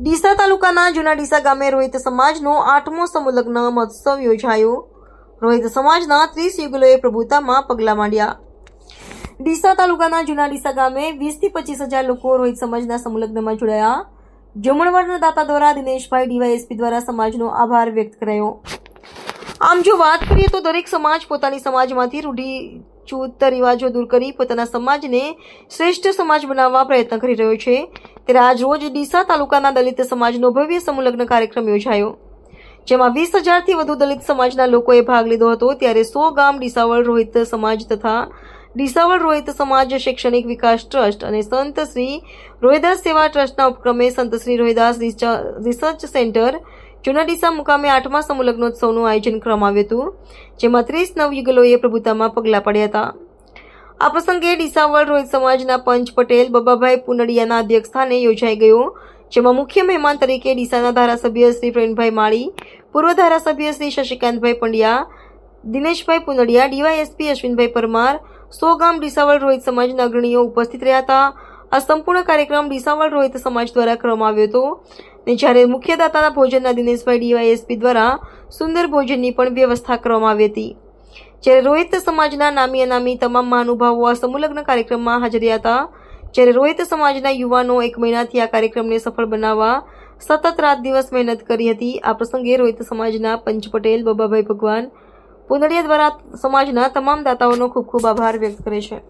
ડીસા તાલુકાના જૂના ડીસા ગામે રોહિત સમાજનો આઠમો સમુલગ્ન મહોત્સવ યોજાયો. રોહિત સમાજના ત્રીસ યુગલોએ પ્રભુતામાં પગલાં માંડ્યા. ડીસા તાલુકાના જૂના ડીસા ગામે વીસથી પચીસ હજાર લોકો રોહિત સમાજના સમુલગ્નમાં જોડાયા. જમણવારના દાતા દ્વારા દિનેશભાઈ ડીવાયએસપી દ્વારા સમાજનો આભાર વ્યક્ત કરાયો. આમ જો વાત કરીએ તો દરેક સમાજ પોતાની સમાજમાંથી રૂઢિચુત રિવાજો દૂર કરી પોતાના સમાજને શ્રેષ્ઠ સમાજ બનાવવા પ્રયત્ન કરી રહ્યો છે. ત્યારે આજ રોજ ડીસા તાલુકાના દલિત સમાજનો ભવ્ય સમૂહલગ્ન કાર્યક્રમ યોજાયો. જેમાં વીસ હજારથી વધુ દલિત સમાજના લોકોએ ભાગ લીધો હતો. ત્યારે સો ગામ ડીસાવળ રોહિત સમાજ તથા ડીસાવળ રોહિત સમાજ શૈક્ષણિક વિકાસ ટ્રસ્ટ અને સંત શ્રી રોહિદાસ સેવા ટ્રસ્ટના ઉપક્રમે સંત Shri Rohidas research research centre જૂના ડીસા મુકામે આઠમા સમૂહલગ્નોત્સવનું આયોજન કરવામાં આવ્યું હતું, જેમાં ત્રીસ નવયુગલોએ પ્રભુતામાં પગલાં પડ્યા હતા. આ પ્રસંગે ડીસાવળ રોહિત સમાજના પંચ પટેલ, બબાભાઈ પુનડિયાના અધ્યક્ષ સ્થાને યોજાઈ ગયો, જેમાં મુખ્ય મહેમાન તરીકે ડીસાના ધારાસભ્ય શ્રી પ્રવીણભાઈ માળી, પૂર્વ ધારાસભ્ય શ્રી શશિકાંતભાઈ પંડ્યા, દિનેશભાઈ પુનડિયા, ડીવાયએસપી અશ્વિનભાઈ પરમાર સો ગામ ડીસાવળ રોહિત સમાજના અગ્રણીઓ ઉપસ્થિત રહ્યા હતા. આ સંપૂર્ણ કાર્યક્રમ ડીસાવળ રોહિત સમાજ દ્વારા કરવામાં આવ્યો હતો ને જ્યારે મુખ્ય દાતાના ભોજનના દિનેશભાઈ ડીવાયએસપી દ્વારા સુંદર ભોજનની પણ વ્યવસ્થા કરવામાં આવી હતી. જ્યારે રોહિત સમાજના નામી અનામી તમામ મહાનુભાવો આ સમુલગ્ન કાર્યક્રમમાં હાજર હતા, જ્યારે રોહિત સમાજના યુવાનો એક મહિનાથી આ કાર્યક્રમને સફળ બનાવવા સતત રાત દિવસ મહેનત કરી હતી. આ પ્રસંગે રોહિત સમાજના પંચ પટેલ, બબાભાઈ ભગવાન પુનડિયા દ્વારા સમાજના તમામ દાતાઓનો ખૂબ ખૂબ આભાર વ્યક્ત કરે છે.